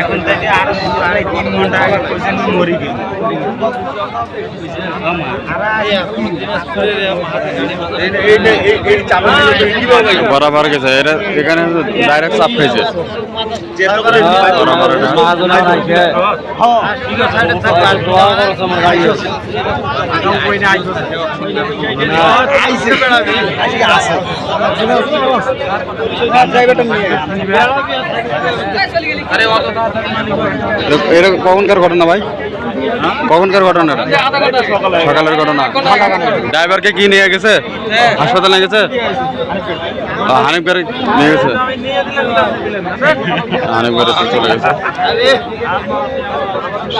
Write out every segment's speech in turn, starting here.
এখন থেকে আরও আড়াই তিন ঘণ্টা আগে পর্যন্ত মরি গেল বরাবর গেছে। এটা এখানে ডাইরেক্ট চাপ খাইছে। এটা কখনকার ঘটনা ভাই? কখনকার ঘটনা? এটা? সকালের ঘটনা। ড্রাইভারকে কি নিয়ে গেছে? হাসপাতালে গেছে? হানিফ নিয়ে গেছে? হানিফ চলে গেছে।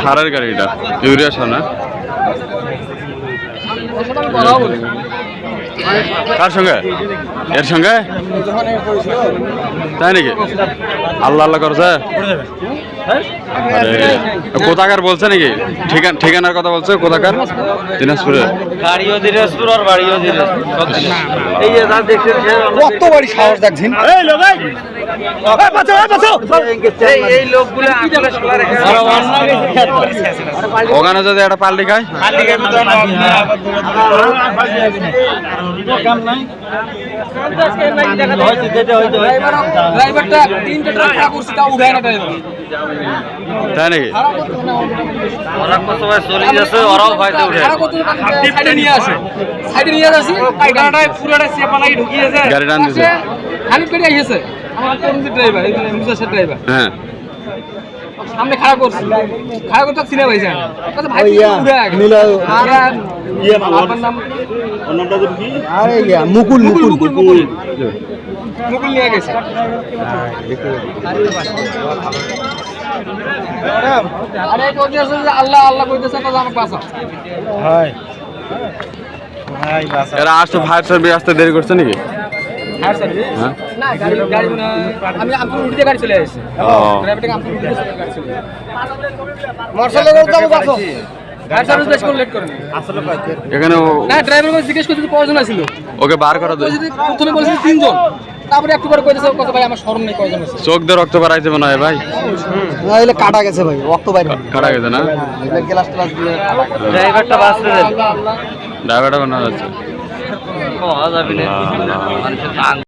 সারের গাড়ি এটা ইউরিয়া সার না? কার সঙ্গে? এর সঙ্গে? তাই নাকি? আল্লাহ আল্লাহ করছে? কোথাকার বলছে নাকি? ঠিকানা ঠিকানার কথা বলছে কোথাকার? দিনাজপুরে গাড়িও দিনাজপুর আর বাড়িও দিনাজপুর এই যে দেখছেন কত বাড়ি সাহস দেখছেন এই এই! ওখানে যদি একটা পাল্টি খায়? মালিকের মতন ড্রাইভারটা তিনটা ট্রাক খারাপ করছে তাও উঠায় না ড্রাইভার। তাই নাকি? ওরা কত চলে যাচ্ছে ওরাও ফায়দা উঠে। সাইডে নিয়ে আসে। সাইডে নিয়ে আসি পুরোটা চেপা ঢুকিয়েছে গাড়ি টান দিছে। হানিফ গাড়ি আইছে আমার তরুণদের ড্রাইভার ড্রাইভার হ্যাঁ। সামনে খারাপ করছে। খারাপ করতে চিনে পাইছে আচ্ছা ভাই আরে মুকুল মুকুল মুকুল। মুকুল মুকুল। নিয়ে গেছে। আরে কইতেছে যে আল্লাহ আল্লাহ কইতেছে তো আমাকে বাঁচাও। এরা আসতে ফায়ার সার্ভিস আসতে দেরি করছে নাকি? হ্যাঁ স্যার। হ্যাঁ? না গাড়ি গাড়ি মানে আমি আমপুর উঠতে গাড়ি চলে আসছে। ও। আমপুর উঠতে গাড়ি চলে মার্শালের করে যাব বাসো গাড়ি সার্ভিস বেশ করে লেট করেন। এখানে ও- না ড্রাইভার করে জিজ্ঞেস করতে কয়জন আছিল ওকে বার করা দেয় যদি প্রথমে বলেছিল তিনজন। তারপরে একটু পরে কইতেছে কত ভাই আমার স্মরণ নেই কয়জন আছে চোখ দিয়ে রক্ত বাড়াইছে মনে হয় ভাই। কাটা গেছে ভাই রক্ত কাটা গেছে না? ড্রাইভারটা ড্রাইভারটা বানা যাচ্ছে পাওয়া যাবে না মানুষের